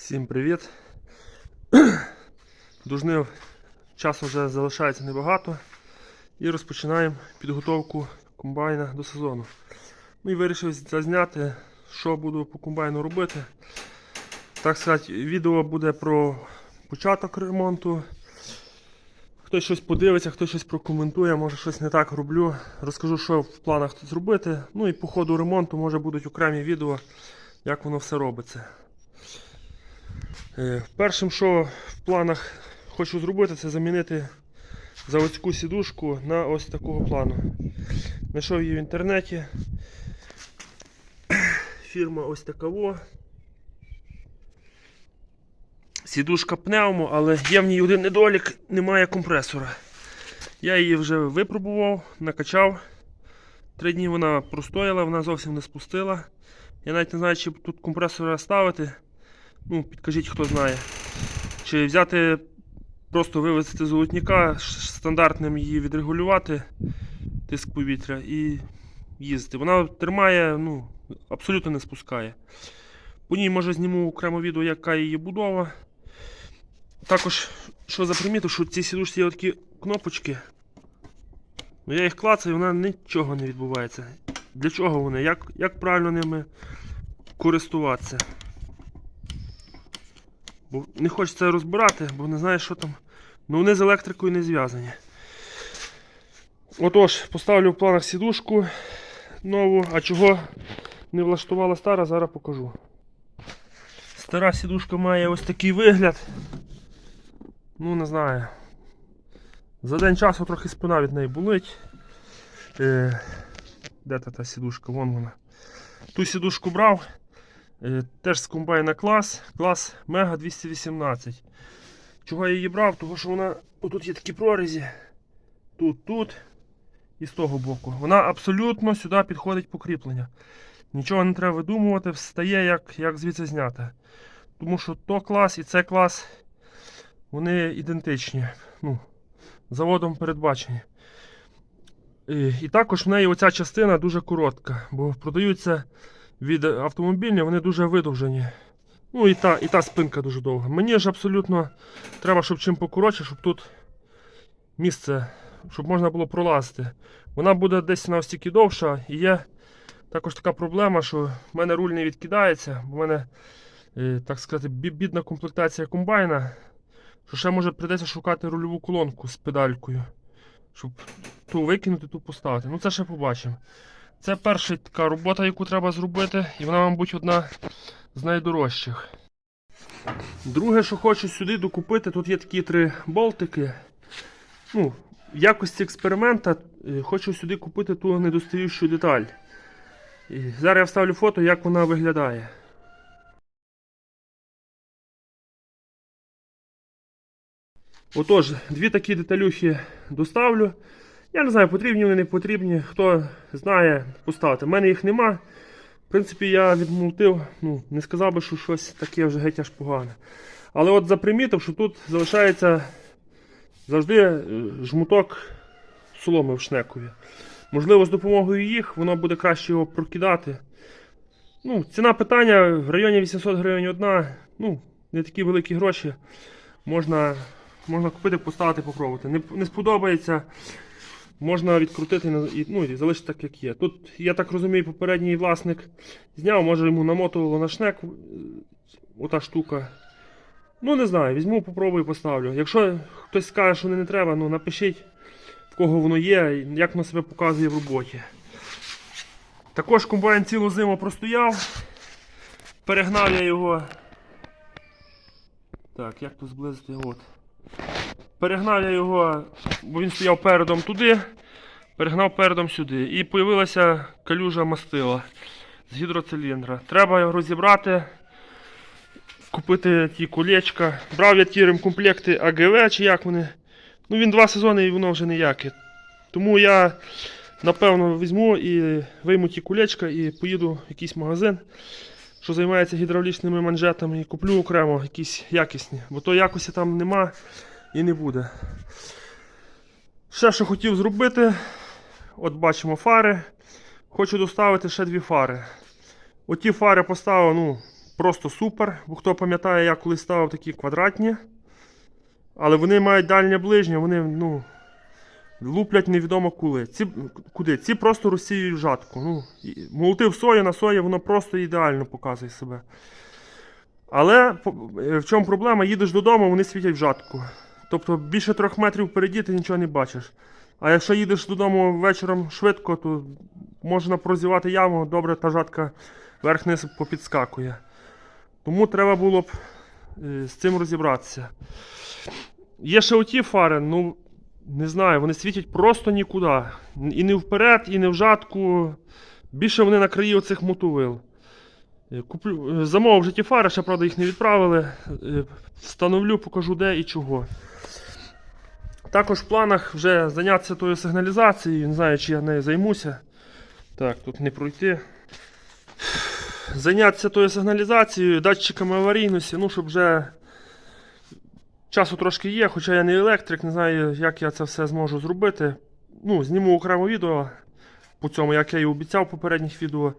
Всім привіт! До жнив часу вже залишається небагато. І розпочинаємо підготовку комбайна до сезону. Ну і вирішив зазняти, що буду по комбайну робити. Так сказати, відео буде про початок ремонту. Хтось щось подивиться, хтось щось прокоментує, може щось не так роблю. Розкажу, що в планах тут зробити. Ну і по ходу ремонту може будуть окремі відео, як воно все робиться. Е, Першим, що в планах хочу зробити, це замінити заводську сідушку на ось такого плану. Знайшов її в інтернеті. Фірма ось такова. Сідушка пневмо, але є в ній один недолік, немає компресора. Я її вже випробував, накачав. Три дні вона простояла, вона зовсім не спустила. Я навіть не знаю, чи тут компресора ставити. Ну, підкажіть, хто знає. Чи взяти, просто вивезти золотника, стандартним її відрегулювати, тиск повітря і їздити. Вона тримає, ну, абсолютно не спускає. По ній може зніму окремо відео, яка її будова. Також, що запримітив, що в цій сідушці є такі кнопочки. Ну, я їх клацаю, вона нічого не відбувається. Для чого вони? Як, як правильно ними користуватися? Бо не хочеться розбирати, бо не знаю, що там. Ну вони з електрикою не зв'язані. Отож, поставлю в планах сідушку нову, а чого не влаштувала стара, зараз покажу. Стара сідушка має ось такий вигляд. Ну, не знаю. За день часу трохи спина від неї болить. Е, де та та сідушка? Вон вона. Ту сідушку брав. Е, Теж з комбайна клас, клас Мега 218. Чого я її брав? Тому що вона. Тут є такі прорізі. Тут, тут і з того боку. Вона абсолютно сюди підходить покріплення. Нічого не треба видумувати, встає як, як звідси зняти. Тому що то клас і це клас, вони ідентичні. Ну, заводом передбачені. І, і також в неї оця частина дуже коротка, бо продаються від автомобільні, вони дуже видовжені. Ну і та, і та спинка дуже довга. Мені ж абсолютно треба, щоб чим покоротше, щоб тут місце, щоб можна було пролазити. Вона буде десь на стільки довша. І є також така проблема, що в мене руль не відкидається, бо в мене, е, так сказати, бідна комплектація комбайна. Що ще може прийдеться шукати рульову колонку з педалькою, щоб ту викинути, ту поставити. Ну це ще побачимо. Це перша така робота, яку треба зробити, і вона, мабуть, одна з найдорожчих. Друге, що хочу сюди докупити, тут є такі три болтики. Ну, в якості експеримента е, хочу сюди купити ту недостаючу деталь. І зараз я вставлю фото, як вона виглядає. Отож, дві такі деталюхи доставлю. Я не знаю, потрібні вони, не потрібні. Хто знає, поставте. У мене їх нема. В принципі, я відмолотив, ну, не сказав би, що щось таке вже геть аж погане. Але от запримітив, що тут залишається завжди е, жмуток соломи в шнекові. Можливо, з допомогою їх воно буде краще його прокидати. Ну, ціна питання в районі 800 гривень одна. Ну, не такі великі гроші. Можна, можна купити, поставити, попробувати. Не, не сподобається. Можна відкрутити і ну, і залишити так, як є. Тут, я так розумію, попередній власник зняв, може йому намотувало на шнек е, ота штука. Ну, не знаю, візьму, попробую, поставлю. Якщо хтось скаже, що не треба, ну напишіть, в кого воно є, як воно себе показує в роботі. Також комбайн цілу зиму простояв. Перегнав я його. Так, як тут зблизити? От. Перегнав я його, бо він стояв передом туди, перегнав передом сюди. І з'явилася калюжа мастила з гідроциліндра. Треба його розібрати, купити ті колечка. Брав я ті ремкомплекти АГВ чи як вони. Ну він два сезони і воно вже ніяке. Тому я напевно візьму і вийму ті колечка і поїду в якийсь магазин, що займається гідравлічними манжетами, і куплю окремо якісь якісні, бо то якості там нема і не буде. Ще що хотів зробити, от бачимо фари. Хочу доставити ще дві фари. Оті фари поставив, ну, просто супер. Бо хто пам'ятає, я колись ставив такі квадратні. Але вони мають дальнє ближнє, вони ну, луплять невідомо коли. Ці, куди. Ці просто розсіюють жатку. Ну, молотив сою на сої, воно просто ідеально показує себе. Але е, в чому проблема? Їдеш додому, вони світять в жатку. Тобто більше трьох метрів впереді ти нічого не бачиш. А якщо їдеш додому вечором швидко, то можна прозівати яму, добре та жатка верх-низ попідскакує. Тому треба було б е, з цим розібратися. Є ще оті фари, ну не знаю, вони світять просто нікуди. І не вперед, і не в жатку. Більше вони на краї оцих мотовил. Е, Куплю, е, замовив вже ті фари, ще правда їх не відправили. Е, Встановлю, покажу де і чого. Також в планах вже зайнятися тою сигналізацією. Не знаю, чи я нею займуся. Так, тут не пройти. Зайнятися тою сигналізацією, датчиками аварійності, ну, щоб вже часу трошки є, хоча я не електрик, не знаю, як я це все зможу зробити. Ну, зніму окремо відео по цьому, як я і обіцяв в попередніх відео.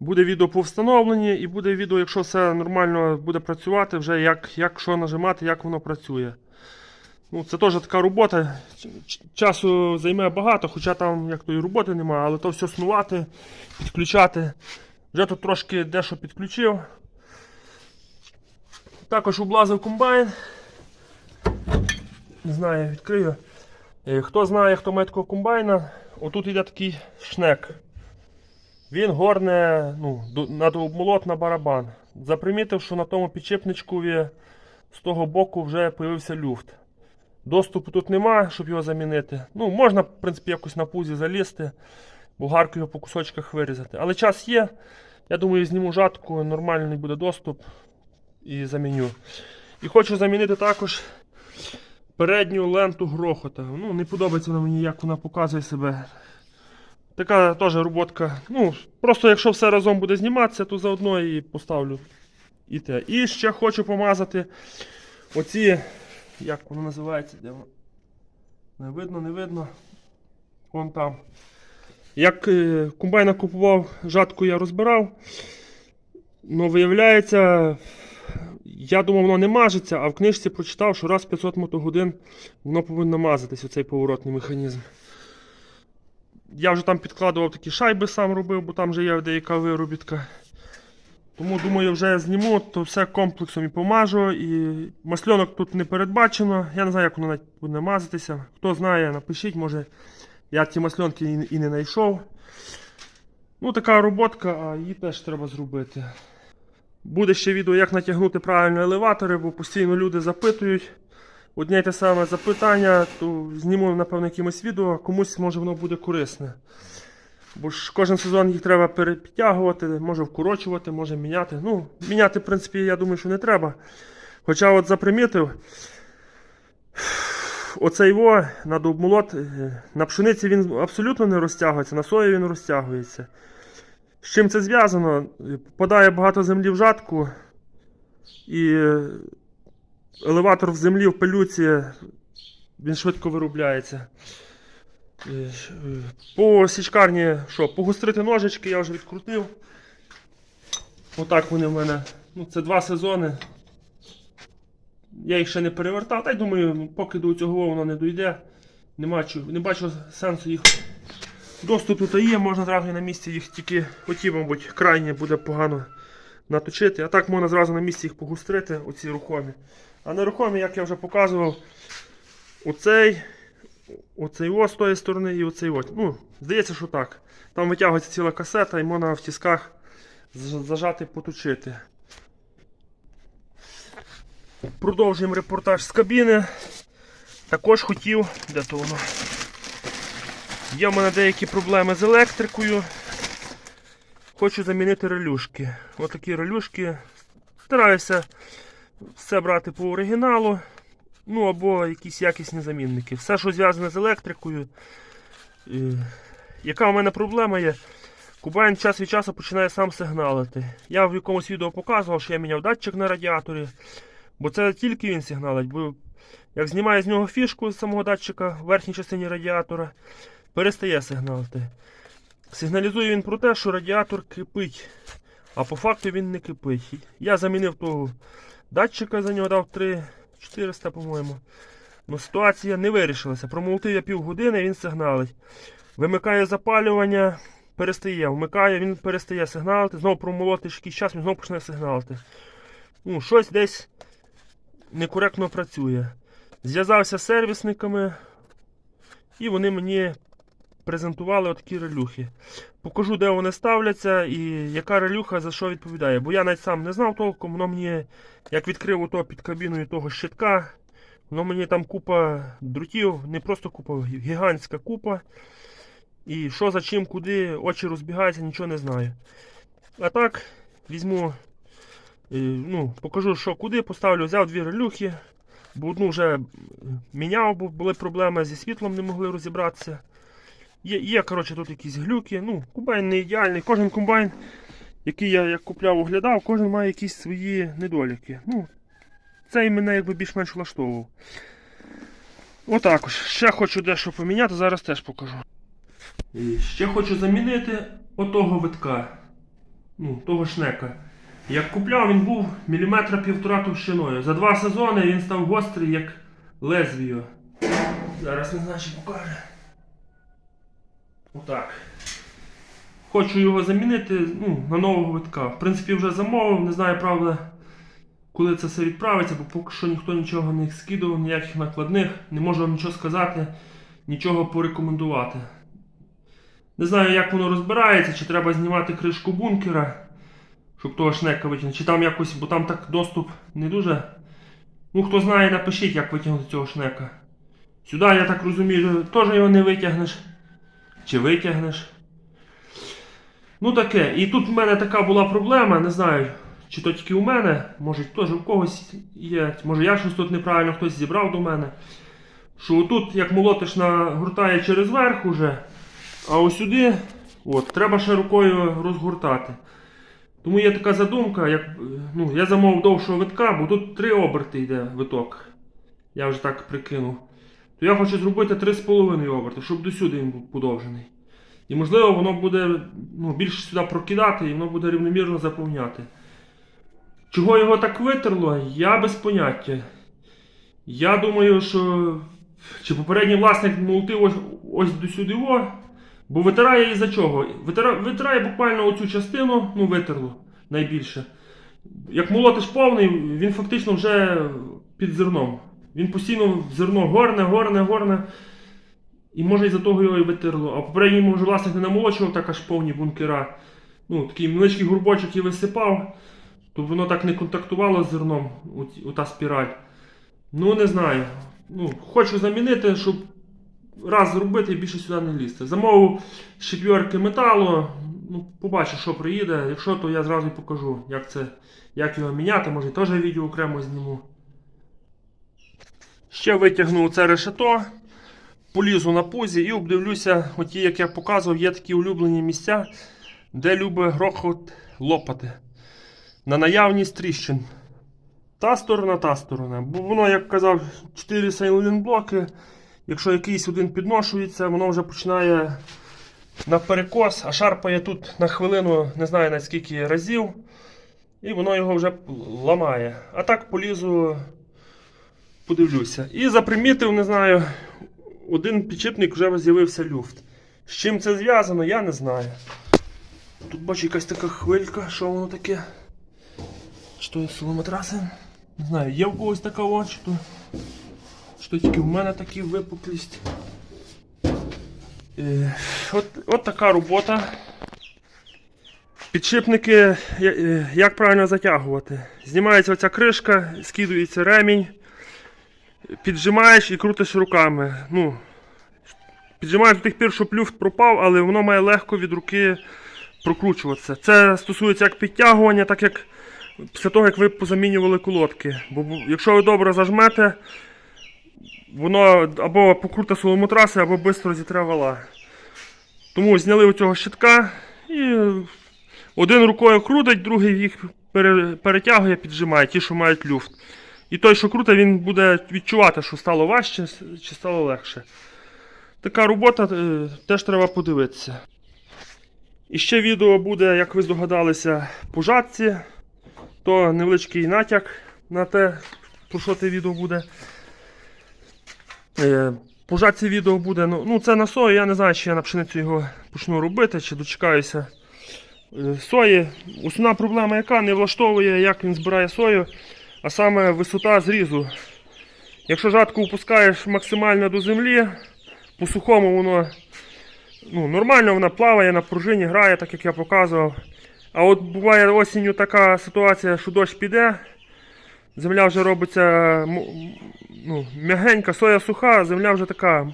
Буде відео по встановленні, і буде відео, якщо все нормально буде працювати, вже як, як що нажимати, як воно працює. Ну, це теж така робота. Часу займе багато, хоча там як то і роботи немає, але то все снувати, підключати. Вже тут трошки дещо підключив. Також облазив комбайн. Не знаю, відкрию. Е, Хто знає, хто має такого комбайна, отут йде такий шнек. Він горне ну, над обмолот на барабан. Запримітив, що на тому підчепничкові з того боку вже з'явився люфт. Доступу тут нема, щоб його замінити. Ну, можна, в принципі, якось на пузі залізти, бугарку його по кусочках вирізати. Але час є. Я думаю, зніму жатку, нормальний буде доступ і заміню. І хочу замінити також передню ленту грохота. Ну, не подобається вона мені, як вона показує себе. Така теж роботка. Ну, просто якщо все разом буде зніматися, то заодно і поставлю і те. І ще хочу помазати оці, як воно називається, де воно? Не видно, не видно. Вон там. Як е, комбайна купував, жатку я розбирав. Ну, виявляється, я думав, воно не мажеться, а в книжці прочитав, що раз в 500 мотогодин воно повинно мазатись, оцей поворотний механізм. Я вже там підкладував такі шайби, сам робив, бо там вже є деяка виробітка. Тому думаю, вже зніму, то все комплексом і помажу. І масльонок тут не передбачено. Я не знаю, як воно навіть буде мазатися. Хто знає, напишіть, може я ті масльонки і, і не знайшов. Ну, така роботка, а її теж треба зробити. Буде ще відео, як натягнути правильно елеватори, бо постійно люди запитують. Одне те саме запитання, то зніму, напевно, якимось відео, комусь може воно буде корисне. Бо ж кожен сезон їх треба перепідтягувати, може вкорочувати, може міняти. Ну, міняти, в принципі, я думаю, що не треба. Хоча от запримітив, оцей во на обмолот, е, на пшениці він абсолютно не розтягується, на сої він розтягується. З чим це зв'язано? Е, Попадає багато землі в жатку, і е, елеватор в землі в пилюці, він швидко виробляється. Е, По січкарні, що, погострити ножички я вже відкрутив. Отак вони в мене. Ну, це два сезони. Я їх ще не перевертав, та й думаю, ну, поки до цього воно не дойде. Нема чого, не бачу сенсу їх. Доступ тут є, можна зразу на місці їх тільки оті, мабуть, крайні буде погано наточити. А так можна зразу на місці їх погустрити, оці рухомі. А нерухомі, як я вже показував, оцей, оцей ось з тої сторони і оцей ось. Ну, здається, що так. Там витягується ціла касета і можна в тисках з- зажати, поточити. Продовжуємо репортаж з кабіни. Також хотів. Де то воно? Є в мене деякі проблеми з електрикою. Хочу замінити релюшки. Отакі релюшки. Стараюся все брати по оригіналу. Ну або якісь якісні замінники. Все, що зв'язане з електрикою. Е, Яка у мене проблема є? Кубайн час від часу починає сам сигналити. Я в якомусь відео показував, що я міняв датчик на радіаторі. Бо це тільки він сигналить. Бо як знімаю з нього фішку з самого датчика в верхній частині радіатора, перестає сигналити. Сигналізує він про те, що радіатор кипить. А по факту він не кипить. Я замінив того датчика, за нього дав 3 400, по-моєму. Ну, ситуація не вирішилася. Промолотив я півгодини, він сигналить. Вимикає запалювання, перестає. Вмикає, він перестає сигналити. Знову промолотиш якийсь час, він знову почне сигналити. Ну, щось десь некоректно працює. Зв'язався з сервісниками, і вони мені презентували отакі релюхи. Покажу, де вони ставляться і яка релюха за що відповідає. Бо я навіть сам не знав толком, воно мені, як відкрив ото під кабіною того щитка, воно мені там купа дротів, не просто купа, гігантська купа. І що за чим, куди, очі розбігаються, нічого не знаю. А так, візьму, е, ну, покажу, що куди, поставлю, взяв дві релюхи, бо одну вже міняв, бо були проблеми зі світлом, не могли розібратися. Є, є коротше, тут якісь глюки. Ну, комбайн не ідеальний. Кожен комбайн, який я як купляв, оглядав, кожен має якісь свої недоліки. Ну, цей мене якби більш-менш влаштовував. Отак ось. Ще хочу дещо поміняти, зараз теж покажу. І ще хочу замінити отого витка. Ну, того шнека. Як купляв, він був міліметра півтора товщиною. За два сезони він став гострий, як лезвіо. Зараз не знаю, чи покаже. Отак. Хочу його замінити ну, на нового витка. В принципі, вже замовив, не знаю, правда, коли це все відправиться, бо поки що ніхто нічого не скидував, ніяких накладних, не можу вам нічого сказати, нічого порекомендувати. Не знаю, як воно розбирається, чи треба знімати кришку бункера, щоб того шнека витягнути, чи там якось, бо там так доступ не дуже. Ну, хто знає, напишіть, як витягнути цього шнека. Сюди, я так розумію, теж його не витягнеш. Чи витягнеш. Ну таке. І тут в мене така була проблема, не знаю, чи то тільки у мене, може теж у когось є. Може я щось тут неправильно хтось зібрав до мене. Що тут, як молотиш нагортає через верх уже, а ось сюди от, треба ще рукою розгортати. Тому є така задумка, як, ну, я замовив довшого витка, бо тут три оберти йде виток. Я вже так прикинув. То я хочу зробити 3,5 оберти, щоб досюди він був подовжений. І можливо воно буде ну, більше сюди прокидати і воно буде рівномірно заповняти. Чого його так витерло, я без поняття. Я думаю, що чи попередній власник молотив ось, ось до сюди, бо витирає із-за чого? Витирає, витирає буквально оцю частину, ну витерло найбільше. Як молотиш повний, він фактично вже під зерном. Він постійно зерно горне, горне, горне. І може із-за того його і витерло. А попередній може власник не намолочував так аж повні бункера. Ну, такий невеличкий горбочок і висипав, то воно так не контактувало з зерном, оті- ота спіраль. Ну, не знаю. Ну, хочу замінити, щоб раз зробити і більше сюди не лізти. Замовив четвірки металу. Ну, побачу, що приїде. Якщо, то я зразу покажу, як це, як його міняти. Може теж відео окремо зніму. Ще витягну це решето, полізу на пузі і обдивлюся, оті, як я показував, є такі улюблені місця, де любить грохот лопати. На наявність тріщин. Та сторона, та сторона. Бо воно, як казав, 4 сейлін блоки. Якщо якийсь один підношується, воно вже починає на перекос, а шарпає тут на хвилину, не знаю на скільки разів. І воно його вже ламає. А так полізу подивлюся. І запримітив, не знаю, один підшипник вже з'явився люфт. З чим це зв'язано, я не знаю. Тут бачу якась така хвилька, що воно таке? Чи то соломотраси? Не знаю, є в когось така о, чи то, чи то тільки в мене такі випуклість. Е, от, от така робота. Підшипники, е, як правильно затягувати? Знімається оця кришка, скидується ремінь, піджимаєш і крутиш руками. Ну, піджимаєш до тих пір, щоб люфт пропав, але воно має легко від руки прокручуватися. Це стосується як підтягування, так як після того, як ви позамінювали колодки. Бо якщо ви добре зажмете, воно або покруте соломотраси, або швидко зітре вала. Тому зняли у цього щитка і один рукою крутить, другий їх перетягує, піджимає, ті, що мають люфт. І той, що круто, він буде відчувати, що стало важче чи стало легше. Така робота е, теж треба подивитися. І ще відео буде, як ви здогадалися, по жатці. То невеличкий натяк на те, про що те відео буде. Е, По жатці відео буде. Ну, ну це на сою. Я не знаю, чи я на пшеницю його почну робити, чи дочекаюся е, сої. Основна проблема, яка не влаштовує, як він збирає сою, а саме висота зрізу. Якщо жатку опускаєш максимально до землі, по сухому воно ну, нормально вона плаває на пружині, грає, так як я показував. А от буває осінню така ситуація, що дощ піде, земля вже робиться ну, м'ягенька, соя суха, земля вже така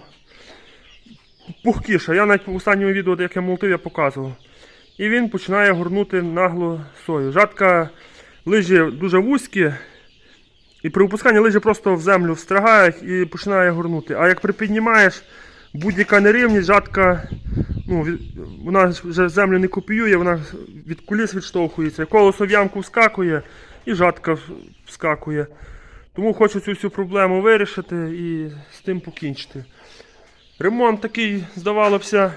пухкіша. Я навіть в останньому відео, як я молотив, я показував. І він починає горнути нагло сою. Жатка лижі дуже вузькі, і при опусканні лижі просто в землю встригають і починає горнути. А як припіднімаєш, будь-яка нерівність, жатка, ну, вона вже землю не копіює, вона від куліс відштовхується. Колесо в ямку вскакує і жатка вскакує. Тому хочу цю всю проблему вирішити і з тим покінчити. Ремонт такий, здавалося,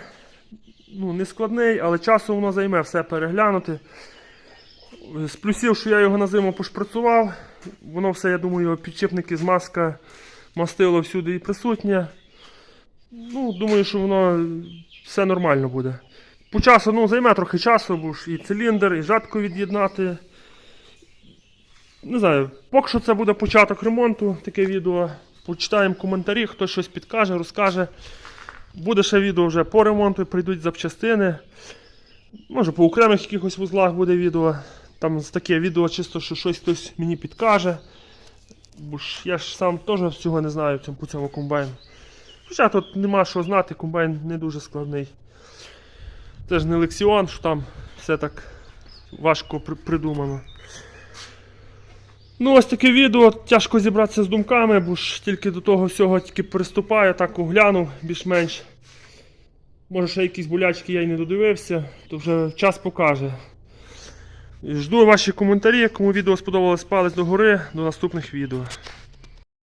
ну, не складний, але часу воно займе все переглянути. З плюсів, що я його на зиму пошпрацював, воно все, я думаю, підчепники, змазка, мастило всюди і присутнє. Ну, думаю, що воно все нормально буде. По часу ну, займе трохи часу, бо ж і циліндр, і жатку від'єднати. Не знаю, поки що це буде початок ремонту, таке відео. Почитаємо коментарі, хто щось підкаже, розкаже. Буде ще відео вже по ремонту, прийдуть запчастини. Може по окремих якихось вузлах буде відео. Там таке відео чисто, що щось хтось мені підкаже. Бо ж я ж сам теж всього не знаю по цьому комбайну. Хоча тут нема що знати, комбайн не дуже складний. Це ж не лексіон, що там все так важко при- придумано. Ну, ось таке відео. Тяжко зібратися з думками, бо ж тільки до того всього тільки приступаю, так оглянув більш-менш. Може ще якісь болячки я й не додивився, то вже час покаже. Жду ваші коментарі. Кому відео сподобалось, палець догори. До наступних відео.